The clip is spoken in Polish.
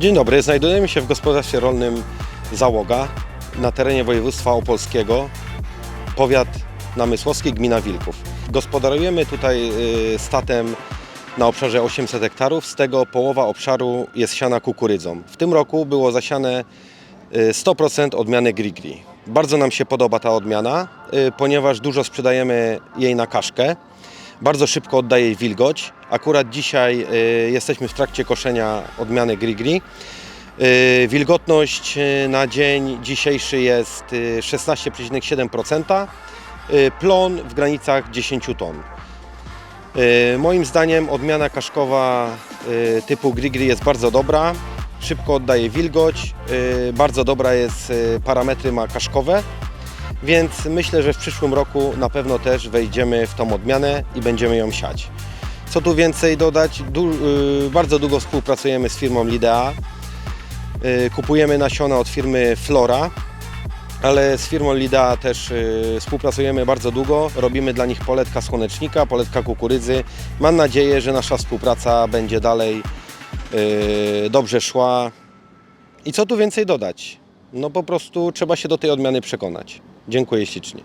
dobry, znajdujemy się w gospodarstwie rolnym Załoga na terenie województwa opolskiego, powiat namysłowski, gmina Wilków. Gospodarujemy tutaj y, statem na obszarze 800 hektarów, z tego połowa obszaru jest siana kukurydzą. W tym roku było zasiane y, 100% odmiany Grigri. Bardzo nam się podoba ta odmiana, y, ponieważ dużo sprzedajemy jej na kaszkę. Bardzo szybko oddaje wilgoć. Akurat dzisiaj y, jesteśmy w trakcie koszenia odmiany Grigri. Y, Wilgotność y, na dzień dzisiejszy jest y, 16,7%, y, plon w granicach 10 ton. Moim zdaniem odmiana kaszkowa typu Grigri jest bardzo dobra, szybko oddaje wilgoć, bardzo dobra jest, parametry ma kaszkowe, więc myślę, że w przyszłym roku na pewno też wejdziemy w tą odmianę i będziemy ją siać. Co tu więcej dodać, du, y, bardzo długo współpracujemy z firmą Lidea, Y, Kupujemy nasiona od firmy Flora, ale z firmą Lida też y, współpracujemy bardzo długo. Robimy dla nich poletka słonecznika, poletka kukurydzy. Mam nadzieję, że nasza współpraca będzie dalej dobrze szła. I co tu więcej dodać? No po prostu trzeba się do tej odmiany przekonać. Dziękuję ślicznie.